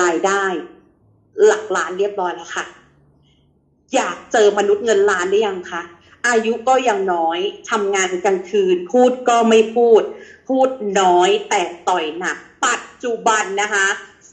รายได้ หลักล้านเรียบร้อยแล้วค่ะ อยากเจอมนุษย์เงินล้านได้ยังคะอายุก็ยังน้อยทำงานกลางคืน พูดก็ไม่พูด พูดน้อยแต่ต่อยหนัก ปัจจุบันนะคะ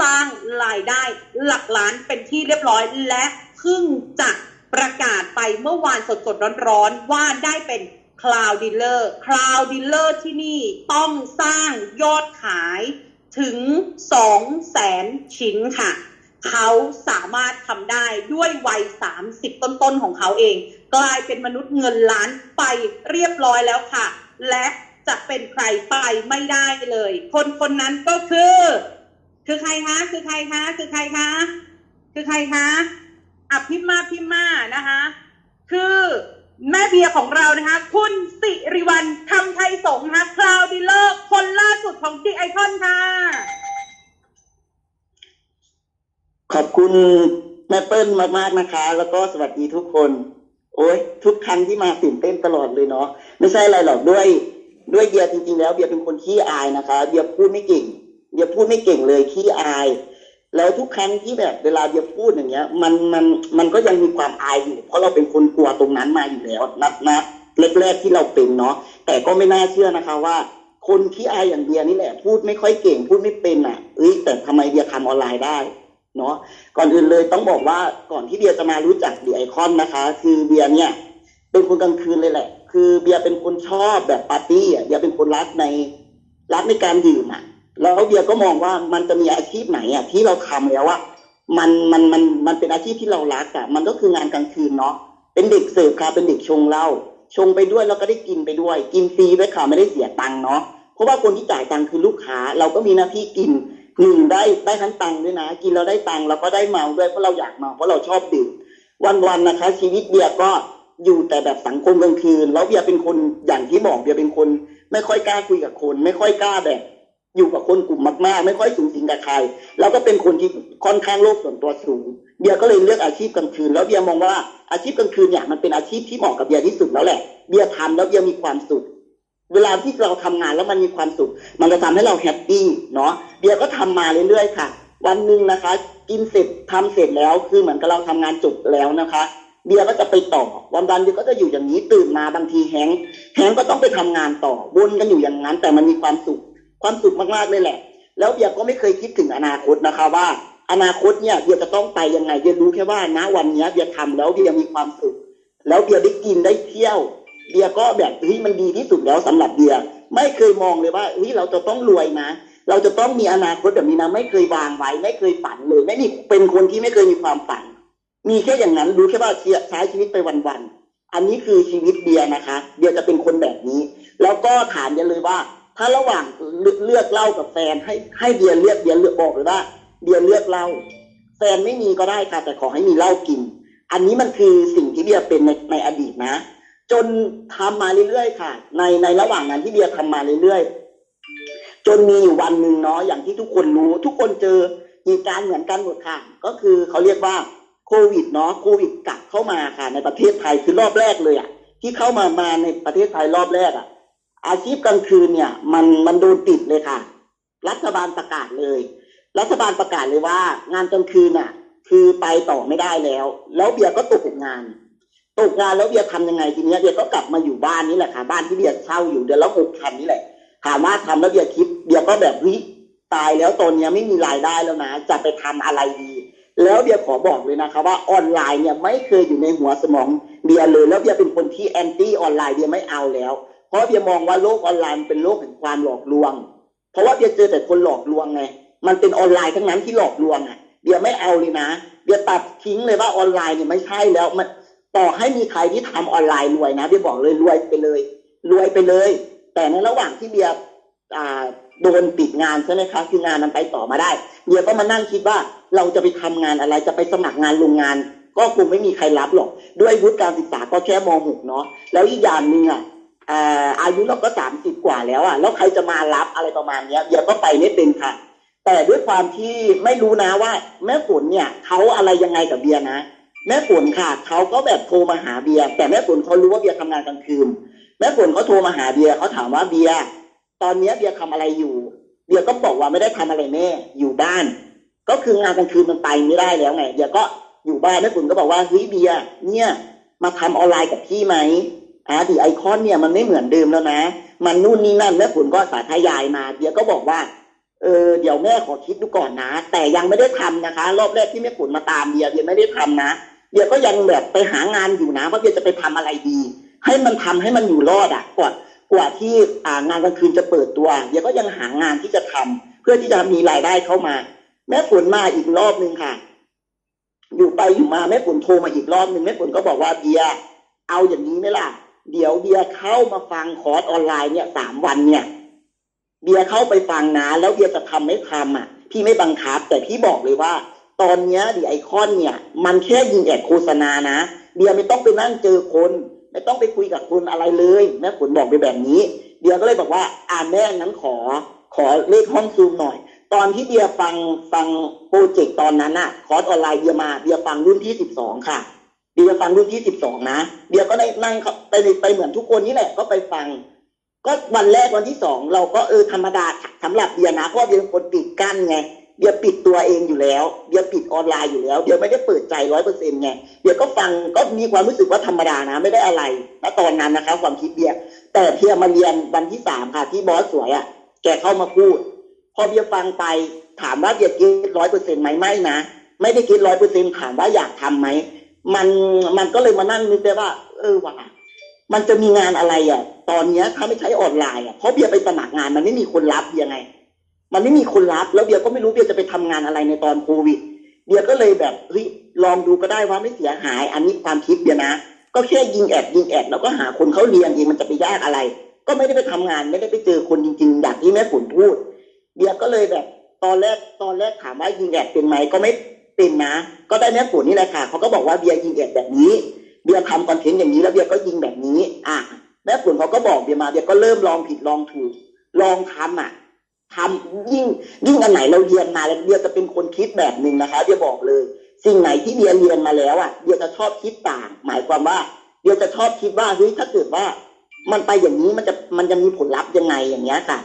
สร้างรายได้หลักล้านเป็นที่เรียบร้อยและเพิ่งจะประกาศไปเมื่อวานสดๆร้อนๆว่าได้เป็นคลาวดีลเลอร์คลาวดีลเลอร์ที่นี่ต้องสร้างยอดขาย ถึง2แสนชิ้นค่ะ เขาสามารถทำได้ด้วยวัย 30 ต้นๆ ของเขาเอง กลายเป็นมนุษย์เงินล้านไปเรียบร้อยแล้วค่ะ และจะเป็นใครไปไม่ได้เลย คนคนนั้นก็คือ คือใครคะ คือใครคะ คือใครคะ คือใครคะอภิมาพิมมานะคะ คือ แม่เบียร์ของเรานะคะ คุณสิริวัลคำไทยสงฆ์นะคะคลาวดีเลอร์คนล่าสุดของดีไอคอนค่ะ ขอบคุณแม่เปิ้ลมากๆนะคะ แล้วก็สวัสดีทุกคน โอ้ยทุกครั้งที่มาตื่นเต้นตลอดเลยเนาะไม่ใช่อะไรหรอกด้วย ด้วยเบียร์จริงๆแล้วเบียร์เป็นคนขี้อายนะคะ เบียร์พูดไม่เก่งเบียร์พูดไม่เก่งเลยขี้อาย แล้วทุกครั้งที่แบบเวลาเบียร์พูดอย่างเงี้ย มันมันมันก็ยังมีความอายอยู่ เพราะเราเป็นคนกลัวตรงนั้นมาอยู่แล้วนับนะแรกๆที่เราเป็นเนาะแต่ก็ไม่น่าเชื่อนะคะว่า คนขี้อายอย่างเบียร์นี่แหละ พูดไม่ค่อยเก่งพูดไม่เป็นอะเอ้ยแต่ทำไมเบียร์ทำออนไลน์ได้เนาะก่อนอื่นเลยต้องบอกว่าก่อนที่เบียร์จะมารู้จักเดีไอคอนนะคะ คือเบียร์เนี่ย เป็นคนกลางคืนเลยแหละ คือเบียร์เป็นคนชอบแบบปาร์ตี้อะเบียร์เป็นคนรักในรักในการดื่มอะ แล้วเบียร์ก็มองว่ามันจะมีอาชีพไหนอะที่เราทำแล้วอะมันมันมันมันเป็นอาชีพที่เรารักอะมันก็คืองานกลางคืนเนาะเป็นเด็กเสิร์ฟค่ะเป็นเด็กชงเหล้าชงไปด้วยแล้วก็ได้กินไปด้วย กินฟรีด้วยค่ะไม่ได้เสียตังค์เนาะเพราะว่าคนที่จ่ายตังค์คือลูกค้า เราก็มีหน้าที่กินหนึ่งได้ได้ทั้งตังค์ด้วยนะ กินแล้วได้ตังค์เราก็ได้เมาด้วยเพราะเราอยากเมาเพราะเราชอบดื่มวันๆนะคะ ชีวิตเบียร์ก็อยู่แต่แบบสังคมกลางคืน แล้วเบียร์เป็นคนอย่างที่บอกเบียร์เป็นคน ไม่ค่อยกล้าคุยกับคน ไม่ค่อยกล้าแบบ อยู่กับคนกลุ่มมากๆ ไม่ค่อยสูงสิงกับใครแล้วก็เป็นคนที่ค่อนข้างโลกส่วนตัวสูงเบียร์ก็เลยเลือกอาชีพกลางคืน แล้วเบียร์มองว่าอาชีพกลางคืนเนี่ยมันเป็นอาชีพที่เหมาะกับเบียร์ที่สุดแล้วแหละเบียร์ทำแล้วเบียร์มีความสุขเวลาที่เราทำงานแล้วมันมีความสุข มันจะทำให้เราแฮปปี้เนาะเบียร์ก็ทำมาเรื่อยๆค่ะ วันหนึ่งนะคะ กินเสร็จทำเสร็จแล้วคือเหมือนกับเราทำงานจบแล้วนะคะเบียร์ก็จะไปต่อวันวันเบียร์ก็จะอยู่อย่างนี้ตื่นมาบางทีแฮงแฮงก์ก็ต้องไปทำงานต่อวนกันอยู่อย่างนั้นแต่มันมีความสุข ความสุขมากๆเลยแหละ แล้วเบียร์ก็ไม่เคยคิดถึงอนาคตนะคะว่า อนาคตเนี่ยเบียร์จะต้องไปยังไงเบียร์รู้แค่ว่าณวันเนี้ยเบียร์ทำแล้วเบียร์มีความสุข แล้วเบียร์ได้กินได้เที่ยว เบียร์ก็แบบเฮ้ยมันดีที่สุดแล้วสำหรับเบียร์ไม่เคยมองเลยว่าเฮ้ยเราจะต้องรวยนะ เราจะต้องมีอนาคตแบบนี้นะไม่เคยวางไว้ ไม่เคยฝันเลย ไม่มีเป็นคนที่ไม่เคยมีความฝัน มีแค่อย่างนั้นรู้แค่ว่าใช้ชีวิตไปวันๆอันนี้คือชีวิตเบียร์นะคะ เบียร์จะเป็นคนแบบนี้ แล้วก็ถามเบียร์เลยว่า ถ้าระหว่างเลือกเลือกเหล้ากับแฟนให้ให้เบียร์เลือกเบียร์เลือกบอกเลยว่าเบียร์เลือกเหล้าแฟนไม่มีก็ได้ค่ะแต่ขอให้มีเหล้ากิน อันนี้มันคือสิ่งที่เบียร์เป็นในในอดีตนะ จนทำมาเรื่อยๆค่ะ ในในระหว่างนั้นที่เบียร์ทำมาเรื่อยๆจนมีอยู่วันหนึ่งเนาะอย่างที่ทุกคนรู้ ทุกคนเจอเหตุการณ์เหมือนกันหมดค่ะ ก็คือเขาเรียกว่าโควิดเนาะโควิดกลับเข้ามาค่ะ ในประเทศไทยคือรอบแรกเลยอะ่ะที่เข้ามามาในประเทศไทยรอบแรกอะ อาชีพกลางคืนเนี่ย มันมันโดนปิดเลยค่ะ รัฐบาลประกาศเลย รัฐบาลประกาศเลยว่า งานกลางคืนอะ คือไปต่อไม่ได้แล้ว แล้วเบียก็ตกงาน ตกงานแล้วเบียร์ทำยังไงทีเนี้ยเบียก็กลับมาอยู่บ้านนี่แหละค่ะ บ้านที่เบียเช่าอยู่เดือนละหกพันนี่แหละถามว่าทำแล้วเบียคิดเบียก็แบบเฮ้ยตายแล้วตอนเนี้ยไม่มีรายได้แล้วนะจะไปทำอะไรดีแล้วเบียขอบอกเลยนะคะว่าออนไลน์เนี่ยไม่เคยอยู่ในหัวสมองเบียเลย แล้วเบียเป็นคนที่แอนตี้ออนไลน์เบียไม่เอาแล้ว ราะเบียมองว่าโลกออนไลน์เป็นโลกแห่งความหลอกลวง เพราะว่าเบียเจอแต่คนหลอกลวงไง มันเป็นออนไลน์ทั้งนั้นที่หลอกลวงอะเบียไม่เอาเลยนะ เบียตัดทิ้งเลยว่าออนไลน์เนี่ยไม่ใช่แล้วมันต่อให้มีใครที่ทำออนไลน์รวยนะเบียบอกเลยรวยไปเลย รวยไปเลย แต่ในระหว่างที่เบียอ่าโดนปิดงานใช่ไหมคะคืองานมันไปต่อมาได้เบียก็มานั่งคิดว่าเราจะไปทำงานอะไรจะไปสมัครงานโรงงาน ก็คงไม่มีใครรับหรอก ด้วยวุฒิการศึกษาก็แค่ม .6 เนาะแล้วอีกอย่างหนึ่งอะ อ่าอายุเราก็สามสิบกว่าแล้วอะแล้วใครจะมารับอะไรประมาณเนี้ยเบียร์ก็ไปไม่เป็นค่ะ แต่ด้วยความที่ไม่รู้นะว่า แม่ฝนเนี่ยเขาอะไรยังไงกับเบียร์นะแม่ฝนค่ะเขาก็แบบโทรมาหาเบียร์แต่แม่ฝนเขารู้ว่าเบียร์ทำงานกลางคืนแม่ฝนเขาโทรมาหาเบียร์เขาถามว่าเบียร์ตอนเนี้ยเบียร์ทำอะไรอยู่เบียร์ก็บอกว่าไม่ได้ทำอะไรแม่อยู่บ้าน ก็คืองานกลางคืนมันไปไม่ได้แล้วไงเดี๋ยก็อยู่บ้านแม่ฝนก็บอกว่าเฮ้ยเบียร์เนี่ย มาทำออนไลน์กับพี่ไหม อ่าดีไอคอนเนี่ยมันไม่เหมือนเดิมแล้วนะ มันนู่นนี่นั่นแม่ฝนก็สาธยายมาเบียก็บอกว่า เออเดี๋ยวแม่ขอคิดดูก่อนนะ แต่ยังไม่ได้ทำนะคะ รอบแรกที่แม่ฝนมาตามเบียเบียไม่ได้ทำนะเบียก็ยังแบบไปหางานอยู่นะว่าเบียจะไปทำอะไรดี ให้มันทำให้มันอยู่รอดอะก่อนกว่าที่อ่างานกลางคืนจะเปิดตัวเบียก็ยังหางานที่จะทำเพื่อที่จะมีรายได้เข้ามา แม่ฝนมาอีกรอบหนึ่งค่ะ อยู่ไปอยู่มาแม่ฝนโทรมาอีกรอบหนึ่งแม่ฝนก็บอกว่าเบียเอาอย่างนี้ไหมล่ะ เดี๋ยวเบียร์เข้ามาฟังคอร์สออนไลน์เนี่ยสามวันเนี่ย เบียร์เข้าไปฟังนะแล้วเบียร์จะทำไม่ทำอะ พี่ไม่บังคับ แต่พี่บอกเลยว่า ตอนเนี้ยดีไอคอนเนี่ย มันแค่ยิงแอดโฆษณานะ เบียร์ไม่ต้องไปนั่งเจอคน ไม่ต้องไปคุยกับคนอะไรเลยแม่ฝนบอกไปแบบนี้ เบียร์ก็เลยบอกว่า อ่าแม่งั้นขอ ขอเลขห้องซูมหน่อย ตอนที่เบียร์ฟังฟังโปรเจกต์ตอนนั้นอะคอร์สออนไลน์เบียร์มาเบียร์ฟังรุ่นที่สิบสองค่ะ เบียฟังรุ่นที่สิบสองนะเบียก็ได้นั่งเขาไปไปเหมือนทุกคนนี่แหละก็ไปฟัง ก็วันแรกวันที่สองเราก็เออธรรมดาสำหรับเบียนะเพราะเบียเป็นคนปิดกั้นไงเบียปิดตัวเองอยู่แล้วเบียปิดออนไลน์อยู่แล้วเบียไม่ได้เปิดใจร้อยเปอร์เซ็นต์ไงเบียก็ฟังก็มีความรู้สึกว่าธรรมดานะไม่ได้อะไรณตอนนั้นนะครับความคิดเบียแต่เพียมาเรียนวันที่สามค่ะ ที่บอสสวยอะ่ะ แกเข้ามาพูด พอเบียฟังไปถามว่าเบียคิดร้อยเปอร์เซ็นต์ไหมไม่นะไม่ได้คิดร้อยเปอร์เซ็นต์ถามว่าอยากทำไหม มันมันก็เลยมานั่งนึกได้ว่า เออว่ะมันจะมีงานอะไรอะ ตอนเนี้ยถ้าไม่ใช้ออนไลน์อะเพราะเบียร์ไปสมัครงาน มันไม่มีคนรับเบียร์ไง มันไม่มีคนรับ แล้วเบียร์ก็ไม่รู้เบียร์จะไปทำงานอะไรในตอนโควิดเบียร์ก็เลยแบบเฮ้ยลองดูก็ได้ว่าไม่เสียหาย อันนี้ความคิดเบียร์นะก็แค่ยิงแอดยิงแอดแล้วก็หาคนเขาเรียนเองมันจะไปยากอะไร ก็ไม่ได้ไปทำงานไม่ได้ไปเจอคนจริงๆอย่างที่แม่ฝนพูดเบียร์ก็เลยแบบ ตอนแรกตอนแรกถามว่ายิงแอดเป็นไหมก็ไม่ ป็นนะ ก็ได้แม่ฝนนี่แหละค่ะเขาก็บอกว่าเบียร์ยิงแอดแบบนี้ เบียร์ทำคอนเทนต์อย่างนี้แล้วเบียร์ก็ยิงแบบนี้ อะแม่ฝนเขาก็บอกเบียร์มาเบียร์ก็เริ่มลองผิดลองถูก ลองทำอะทำยิ่งยิ่งอันไหนเราเรียนมาแล้วเบียร์จะเป็นคนคิดแบบหนึ่งนะคะเบียร์บอกเลย สิ่งไหนที่เบียร์เรียนมาแล้วอะเบียร์จะชอบคิดต่าง หมายความว่าเบียร์จะชอบคิดว่าเฮ้ยถ้าเกิดว่า มันไปอย่างนี้มันจะมันจะมีผลลัพธ์ยังไงอย่างเงี้ยค่ะ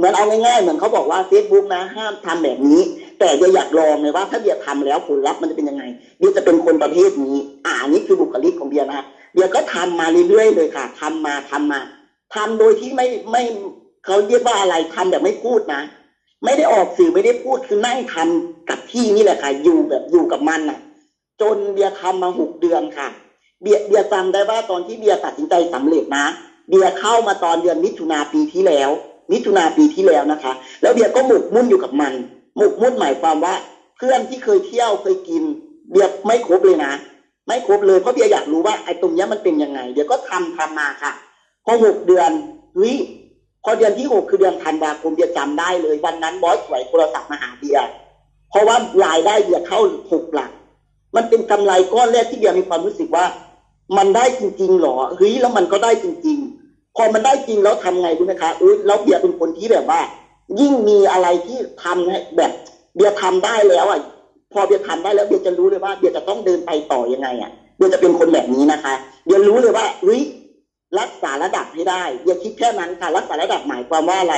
เหมือนเอาง่ายๆเหมือนเขาบอกว่า Facebook นะ ห้ามทำแบบนี้ แต่เบียร์อยากลองเลยว่าถ้าเบียร์ทำแล้วผลลัพธ์มันจะเป็นยังไงเบียร์จะเป็นคนประเภทนี้ อ่านนี้คือบุคลิกของเบียร์นะเบียร์ก็ทำมาเรื่อยๆเลยค่ะทำมาทำมาทำโดยที่ไม่ไม่เขาเรียกว่าอะไรทำแบบไม่พูดนะไม่ได้ออกสื่อไม่ได้พูดคือนั่งทำกับที่นี่แหละค่ะอยู่แบบอยู่กับมันน่ะ จนเบียร์ทำมาหกเดือนค่ะ เบียร์เบียร์จำได้ว่าตอนที่เบียร์ตัดสินใจสำเร็จนะ เบียร์เข้ามาตอนเดือนมิถุนาปีที่แล้ว มิถุนาปีที่แล้วนะคะ แล้วเบียร์ก็หมกมุ่นอยู่กับมัน หมกมุ่นหมายความว่า เพื่อนที่เคยเที่ยวเคยกิน เบียร์ไม่ครบเลยนะ ไม่ครบเลยเพราะเบียร์อยากรู้ว่าไอ้ตรงนี้มันเป็นยังไงเดี๋ยวก็ทำทำมาค่ะ พอหกเดือนเฮ้ยพอเดือนที่หกคือเดือนธันวาคมเบียร์จำได้เลยวันนั้นบอสสวยโทรศัพท์มาหาเบียร์เพราะว่ารายได้เบียร์เข้าหกหลัก มันเป็นกำไรก้อนแรกที่เบียร์มีความรู้สึกว่า มันได้จริงๆหรอเฮ้ยแล้วมันก็ได้จริง ๆ พอมันได้จริงแล้วทำไงรู้ไหมคะอุ้ยแล้วเบียร์เป็นคนที่แบบว่า ยิ่งมีอะไรที่ทำให้แบบเบียร์ทำได้แล้วอะพอเบียร์ทำได้แล้วเบียร์จะรู้เลยว่าเบียร์จะต้องเดินไปต่อยังไงอะเบียร์จะเป็นคนแบบนี้นะคะ เบียร์รู้เลยว่าเฮ้ยรักษาระดับให้ได้เบียร์คิดแค่นั้นค่ะ รักษาระดับหมายความว่าอะไร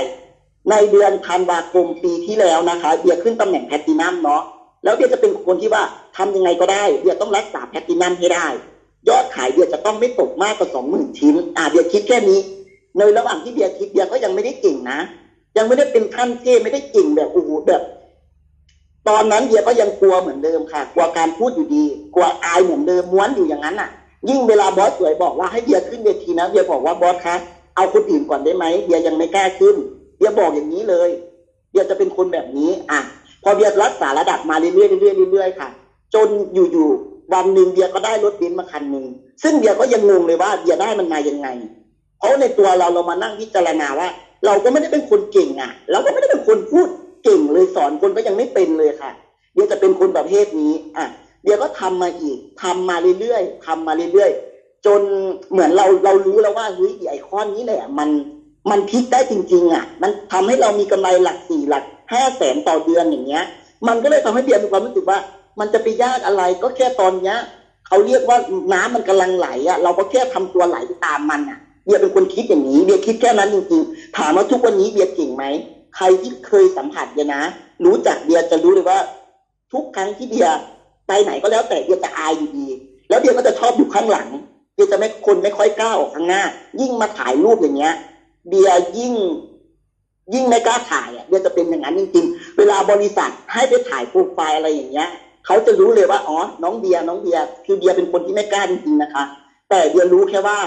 ในเดือนธันวาคมปีที่แล้วนะคะเบียร์ขึ้นตำแหน่งแพลตตินัมเนาะแล้วเบียร์จะเป็นคนที่ว่าทำยังไงก็ได้เบียร์ต้องรักษาแพลตตินัมให้ได้ ยอดขายเบียร์จะต้องไม่ตกมากกว่าสองหมื่นชิ้น อ่าเบียร์คิดแค่นี้ ในระหว่างที่เบียร์คิดเบียร์ก็ยังไม่ได้เก่งนะ ยังไม่ได้เป็นขั้นเทพไม่ได้เก่งแบบโอ้โหแบบ ตอนนั้นเบียร์ก็ยังกลัวเหมือนเดิมค่ะ กลัวการพูดอยู่ดี กลัวอายเหมือนเดิมม้วนอยู่อย่างนั้นอะ ยิ่งเวลาบอสสวยบอกว่าให้เบียร์ขึ้นเวทีนะเบียร์บอกว่าบอสคะเอาคนอื่นก่อนได้ไหมเบียร์ยังไม่กล้าขึ้นเบียร์บอกอย่างนี้เลยเบียร์จะเป็นคนแบบนี้ อะ พอเบียร์รักษาระดับมาเรื่อยๆเรื่อยๆเรื่อยๆค่ะ จนอยู่ๆ วันหนึ่งเบียก็ได้รถเบนซ์มาคันหนึ่งซึ่งเบียก็ยังงงเลยว่าเบียได้มันมายังไง เพราะในตัวเราเรามานั่งพิจารณาว่า เราก็ไม่ได้เป็นคนเก่งอะ เราก็ไม่ได้เป็นคนพูดเก่งเลยสอนคนก็ยังไม่เป็นเลยค่ะเบียจะเป็นคนประเภทนี้อะเบียก็ทำมาอีกทำมาเรื่อยๆทำมาเรื่อยๆจนเหมือนเราเรารู้แล้วว่าเฮ้ยไอคอนนี้แหละ มันมันพลิกได้จริง ๆ อะ มันทำให้เรามีกำไรหลักสี่หลักห้าแสนต่อเดือนอย่างเงี้ย มันก็เลยทำให้เบียมีความรู้สึกว่า มันจะไปยากอะไรก็แค่ตอนเนี้ยเขาเรียกว่าน้ำมันกำลังไหลอะเราก็แค่ทำตัวไหลไปตามมันอะเบียเป็นคนคิดอย่างนี้เบียคิดแค่นั้นจริงๆถามว่าทุกวันนี้เบียเก่งไหมใครที่เคยสัมผัสเบียนะ รู้จักเบียจะรู้เลยว่า ทุกครั้งที่เบียไปไหนก็แล้วแต่เบียจะอายอยู่ดีแล้วเบียก็จะชอบอยู่ข้างหลังเบียจะไม่คนไม่ค่อยกล้าออกข้างหน้า ยิ่งมาถ่ายรูปอย่างเงี้ย เบียยิ่ง ยิ่งไม่กล้าถ่ายอะเบียจะเป็นอย่างนั้นจริงๆ เวลาบริษัทให้ไปถ่ายโปรไฟล์อะไรอย่างเงี้ย เขาจะรู้เลยว่าอ๋อน้องเบียร์น้องเบียร์คือเบียร์เป็นคนที่ไม่กล้าจริงๆนะคะ แต่เบียร์รู้แค่ว่า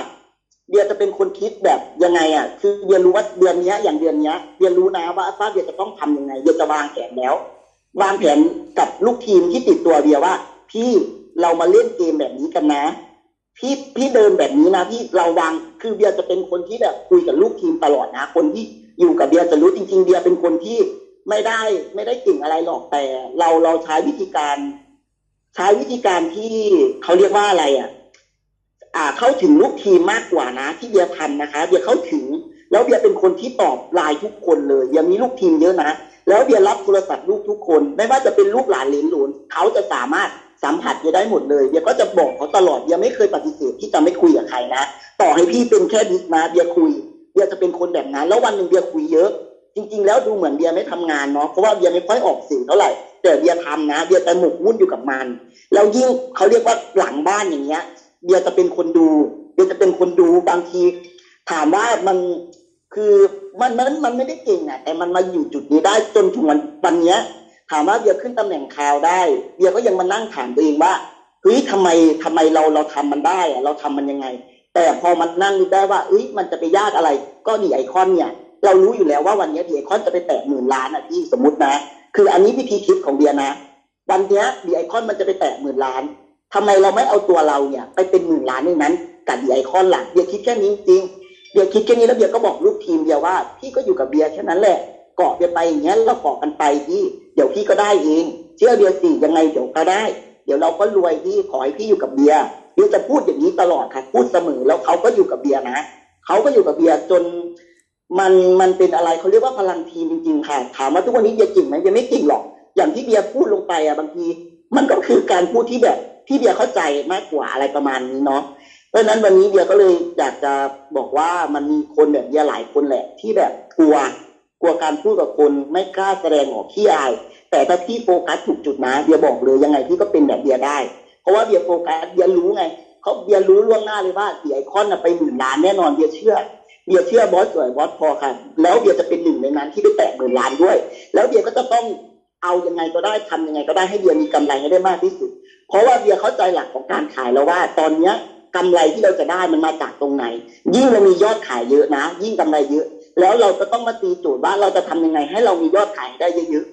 เบียร์จะเป็นคนคิดแบบยังไงอะ คือเบียร์รู้ว่าเดือนนี้อย่างเดือนนี้เบียร์รู้นะว่าว่าเบียร์จะต้องทำยังไงเบียร์จะวางแผนแล้ว วางแผนกับลูกทีมที่ติดตัวเบียร์ว่า พี่เรามาเล่นเกมแบบนี้กันนะ พี่พี่เดินแบบนี้นะพี่เราวางคือเบียร์จะเป็นคนที่แบบคุยกับลูกทีมตลอดนะ คนที่อยู่กับเบียร์จะรู้จริง ๆ เบียร์เป็นคนที่ ไม่ได้ไม่ได้เก่งอะไรหรอกแต่ เราเราใช้วิธีการ ใช้วิธีการที่เขาเรียกว่าอะไรอะ อ่า เข้าถึงลูกทีมมากกว่านะ ที่เบียร์ทำนะคะเบียร์เข้าถึง แล้วเบียร์เป็นคนที่ตอบไลน์ทุกคนเลยเบียร์มีลูกทีมเยอะนะแล้วเบียร์รับโทรศัพท์ลูกทุกคน ไม่ว่าจะเป็นลูกหลานเลนหลนเขาจะสามารถสัมผัสเบียร์ได้หมดเลยเบียร์ก็จะบอกเขาตลอดเบียร์ไม่เคยปฏิเสธที่จะไม่คุยกับใครนะต่อให้พี่เป็นแค่ดิสนะเบียร์คุยเบียร์จะเป็นคนแบบนั้น แล้ววันหนึ่งเบียร์คุยเยอะ จริง ๆ แล้วดูเหมือนเบียร์ไม่ทำงานเนาะเพราะว่าเบียร์ไม่ค่อยออกสื่อเท่าไหร่แต่เบียร์ทำนะเบียร์แต่หมกมุ่นอยู่กับมัน แล้วยิ่งเขาเรียกว่าหลังบ้านอย่างเงี้ย เบียร์จะเป็นคนดู เบียร์จะเป็นคนดูบางที ถามว่ามันคือมันมันมันไม่ได้เก่งอะแต่มันมาอยู่จุดนี้ได้จนถึงวันวันเนี้ย ถามว่าเบียร์ขึ้นตำแหน่งข่าวได้ เบียร์ก็ยังมานั่งถามตัวเองว่าเฮ้ยทำไมทำไมเราเราทำมันได้อะเราทำมันยังไง แต่พอมันนั่งได้ว่าเอ้ยมันจะไปยากอะไร ก็ดีไอคอนเนี่ย เรารู้อยู่แล้วว่าวันนี้เดีไอคอนจะไปแตะหมื่นล้านอะพี่สมมตินะ คืออันนี้วิธีคิดของเบียนะ วันนี้ยดีไอคอนมันจะไปแตะหมื่นล้านทำไมเราไม่เอาตัวเราเนี่ยไปเป็นหมื่นล้านในนั้นกับดีไอคอนล่ะเบียคิดแค่นี้จริงเบียคิดแค่นี้แล้วเบียก็บอกลูกทีมเบียว่าพี่ก็อยู่กับเบียแค่นั้นแหละเกาะเบียไปอย่างเงี้ยเราเกาะกันไปพี่เดี๋ยวพี่ก็ได้เอง เชื่อเบียสิยังไงเดี๋ยวก็ได้ เดี๋ยวเราก็รวยพี่ขอให้พี่อยู่กับเบียเบียจะพูดอย่างนี้ตลอดค่ะพูดเสมอแล้วเขาก็อยู่กับเบียนะเขาก็อยู่กับเบียจน มันมันเป็นอะไรเขาเรียกว่าพลังทีมจริงๆค่ะถามว่าทุกวันนี้เบียร์เก่งไหมเบียร์ไม่เก่งหรอก อย่างที่เบียร์พูดลงไปอะบางที มันก็คือการพูดที่แบบที่เบียร์เข้าใจมากกว่าอะไรประมาณนี้เนาะเพราะฉะนั้นวันนี้เบียร์ก็เลยอยากจะบอกว่ามันมีคนแบบเบียร์หลายคนแหละ ที่แบบกลัวกลัวการพูดกับคนไม่กล้าแสดงออกขี้อาย แต่ถ้าพี่โฟกัสถูกจุดนะเบียร์บอกเลยยังไงพี่ก็เป็นแบบเบียร์ได้ เพราะว่าเบียร์โฟกัสเบียร์รู้ไงเขาเบียร์รู้ล่วงหน้าเลยว่าเสียไอคอนน่ะไปหมื่นล้านแน่นอนเบียร์เชื่อ เบียร์เชื่อบอสสวยบอสพอค่ะ แล้วเบียร์จะเป็นหนึ่งในนั้นที่ไปแตะหมื่นล้านด้วย แล้วเบียร์ก็จะต้องเอายังไงก็ได้ทำยังไงก็ได้ให้เบียร์มีกำไรให้ได้มากที่สุด เพราะว่าเบียร์เข้าใจหลักของการขายแล้วว่า ตอนเนี้ยกำไรที่เราจะได้มันมาจากตรงไหน ยิ่งเรามียอดขายเยอะนะ ยิ่งกำไรเยอะ แล้วเราก็ต้องมาตีโจทย์ว่าเราจะทำยังไงให้เรามียอดขายได้เยอะ